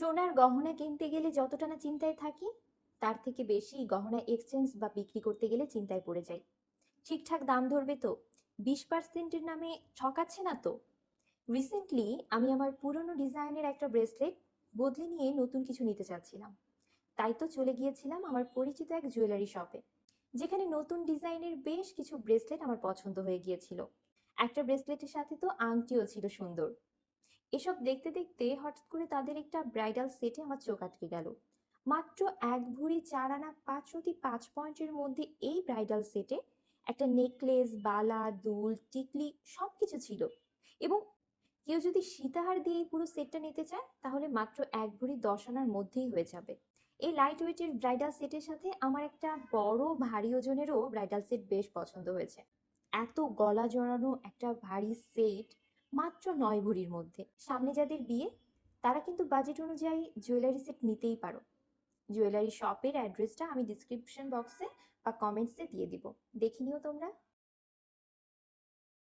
সোনার গহনা কিনতে গেলে যতটা না চিন্তায় থাকি, তার থেকে বেশি গহনা এক্সচেঞ্জ বা বিক্রি করতে গেলে চিন্তায় পড়ে যাই। ঠিকঠাক দাম ধরবে তো? বিশ পার্সেন্টের নামে ঠকাচ্ছে না তো? রিসেন্টলি আমি আমার পুরনো ডিজাইনের একটা ব্রেসলেট বদলে নিয়ে নতুন কিছু নিতে চাচ্ছিলাম। তাই তো চলে গিয়েছিলাম আমার পরিচিত এক জুয়েলারি শপে যেখানে নতুন ডিজাইনের বেশ কিছু ব্রেসলেট আমার পছন্দ হয়ে গিয়েছিল। একটা ব্রেসলেটের সাথে তো আংটিও ছিল সুন্দর। এসব দেখতে দেখতে হঠাৎ করে তাদের একটা ব্রাইডাল সেটে আমার চোখ আটকে গেল। মাত্র এক ভরি চার আনা পাঁচ রতি পাঁচ পয়েন্টের মধ্যে এই ব্রাইডাল সেটে একটা নেকলেস বালা, দুল, টিকলি সব কিছু ছিল। এবং কেউ যদি সীতাহার দিয়ে এই পুরো সেটটা নিতে চায়, তাহলে মাত্র এক ভরি দশ আনার মধ্যেই হয়ে যাবে। এই লাইট ওয়েটের ব্রাইডাল সেটের সাথে আমার একটা বড় ভারী ওজনেরও ব্রাইডাল সেট বেশ পছন্দ হয়েছে। এত গলা জড়ানো একটা ভারী সেট মাত্র নয় ভরির মধ্যে। সামনে যাদের বিয়ে, তারা কিন্তু বাজেট অনুযায়ী জুয়েলারি সেট নিতেই পারো। জুয়েলারি শপের অ্যাড্রেসটা আমি ডিসক্রিপশন বক্সে বা কমেন্টসে দিয়ে দিব। দেখে নিও তোমরা।